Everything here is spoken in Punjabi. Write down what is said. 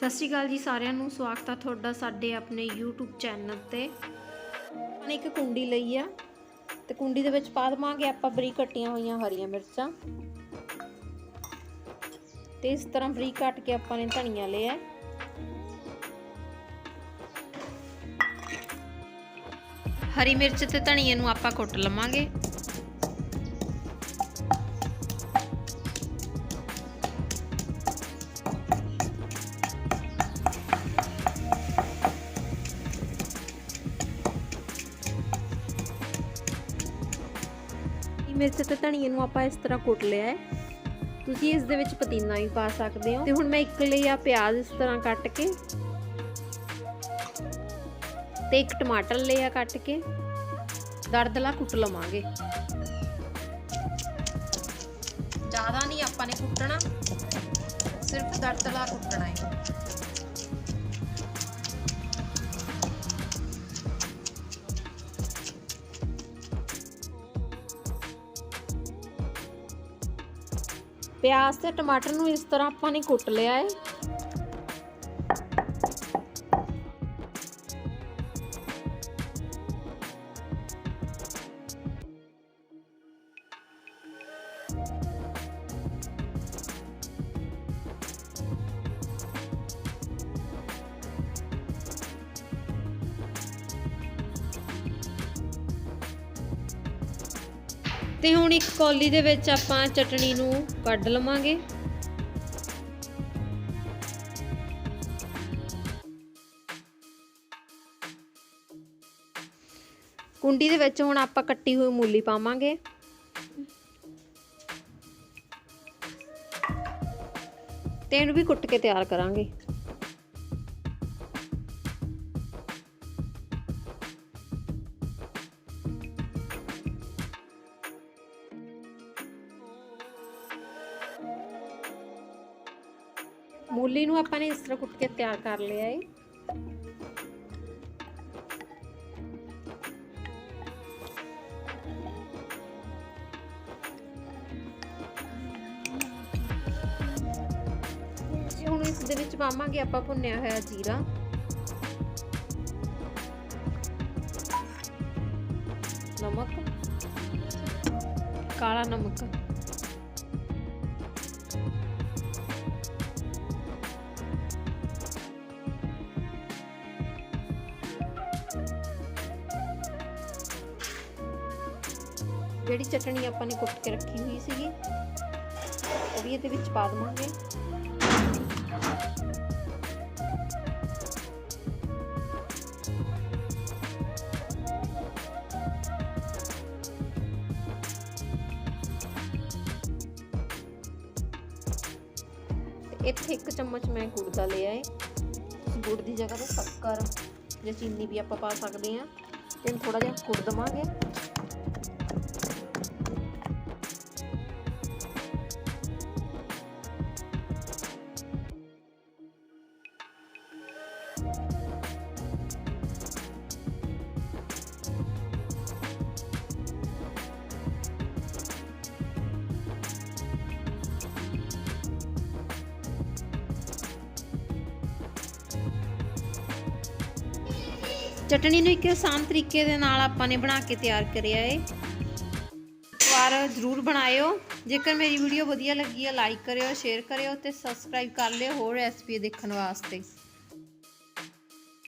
ਸਤਿ ਸ਼੍ਰੀ ਅਕਾਲ ਜੀ ਸਾਰਿਆਂ ਨੂੰ। ਸਵਾਗਤ ਆ ਤੁਹਾਡਾ ਸਾਡੇ ਆਪਣੇ YouTube ਚੈਨਲ ਤੇ। ਆਪਾਂ ਇੱਕ ਕੁੰਡੀ ਲਈ ਆ। ਤੇ ਕੁੰਡੀ ਦੇ ਵਿੱਚ ਪਾ ਦਵਾਂਗੇ ਆਪਾਂ ਬਰੀਕ ਕੱਟੀਆਂ ਹੋਈਆਂ ਹਰੀਆਂ ਮਿਰਚਾਂ। ਤੇ ਇਸ ਤਰ੍ਹਾਂ ਬਰੀਕ ਕੱਟ ਕੇ ਆਪਾਂ ਨੇ ਧਨੀਆ ਲਿਆ। ਹਰੀ ਮਿਰਚ ਤੇ ਧਨੀਏ ਨੂੰ ਆਪਾਂ ਕੁੱਟ ਲਵਾਂਗੇ। ਮਿਰਚ ਤੇ ਧਨੀਏ ਨੂੰ ਆਪਾਂ ਇਸ ਤਰ੍ਹਾਂ ਕੁੱਟ ਲਿਆ ਹੈ। ਤੁਸੀਂ ਇਸ ਦੇ ਵਿੱਚ ਪੁਦੀਨਾ ਵੀ ਪਾ ਸਕਦੇ ਹੋ। ਤੇ ਹੁਣ ਮੈਂ ਇੱਕ ਲਈ ਆ ਪਿਆਜ਼ ਇਸ ਤਰ੍ਹਾਂ ਕੱਟ ਕੇ ਤੇ ਇੱਕ ਟਮਾਟਰ ਲਿਆ ਕੱਟ ਕੇ। ਦਰਦਲਾ ਕੁੱਟ ਲਵਾਂਗੇ। ਜ਼ਿਆਦਾ ਨਹੀਂ ਆਪਾਂ ਨੇ ਕੁੱਟਣਾ। ਸਿਰਫ ਦਰਦਲਾ ਕੁੱਟਣਾ ਹੈ। ਪਿਆਜ਼ ਤੇ ਟਮਾਟਰ ਨੂੰ ਇਸ ਤਰ੍ਹਾਂ ਆਪਾਂ ਨੇ ਕੁੱਟ ਲਿਆ ਹੈ। ਤੇ ਹੁਣ ਇੱਕ ਕੌਲੀ ਦੇ ਵਿੱਚ ਆਪਾਂ ਚਟਣੀ ਨੂੰ ਕੱਢ ਲਵਾਂਗੇ। ਕੁੰਡੀ ਦੇ ਵਿੱਚ ਹੁਣ ਆਪਾਂ ਕੱਟੀ ਹੋਈ ਮੂਲੀ ਪਾਵਾਂਗੇ। ਤੇ ਇਹਨੂੰ ਵੀ ਕੁੱਟ ਕੇ ਤਿਆਰ ਕਰਾਂਗੇ। ਮੂਲੀ ਨੂੰ ਆਪਾਂ ਨੇ ਇਸ ਤਰ੍ਹਾਂ ਕੁੱਟ ਕੇ ਤਿਆਰ ਕਰ ਲਿਆ ਹੈ ਹੁਣ ਇਸ ਦੇ ਵਿੱਚ ਪਾਵਾਂਗੇ ਆਪਾਂ ਭੁੰਨਿਆ ਹੋਇਆ ਜੀਰਾ। ਨਮਕ। ਕਾਲਾ ਨਮਕ। ਜਿਹੜੀ ਚਟਣੀ ਆਪਾਂ ਨੇ ਕੁੱਟ ਕੇ ਰੱਖੀ ਹੋਈ ਸੀਗੀ, ਉਹ ਵੀ ਇਹਦੇ ਵਿੱਚ ਪਾ ਦਵਾਂਗੇ। ਇੱਥੇ ਇੱਕ ਚਮਚ ਮੈਂ ਗੁੜ ਦਾ ਲਿਆ ਹੈ ਗੁੜ ਦੀ ਜਗ੍ਹਾ ਤੇ ਸ਼ੱਕਰ ਜਾਂ ਚੀਨੀ ਵੀ ਆਪਾਂ ਪਾ ਸਕਦੇ ਹਾਂ। ਤੇ ਥੋੜਾ ਜਿਹਾ ਗੁੜ ਦਵਾਂਗੇ। ਚਟਣੀ ਨੂੰ ਇੱਕ ਆਸਾਨ ਤਰੀਕੇ ਦੇ ਨਾਲ ਆਪਾਂ ਨੇ ਬਣਾ ਕੇ ਤਿਆਰ ਕਰਿਆ ਏ। ਵਾਰ ਜ਼ਰੂਰ ਬਣਾਇਓ। ਜੇਕਰ ਮੇਰੀ ਵੀਡੀਓ ਵਧੀਆ ਲੱਗੀ ਹੈ ਲਾਈਕ ਕਰਿਓ ਸ਼ੇਅਰ ਕਰਿਓ ਤੇ ਸਬਸਕ੍ਰਾਈਬ ਕਰ ਲਿਓ ਹੋਰ ਰੈਸਪੀ ਦੇਖਣ ਵਾਸਤੇ।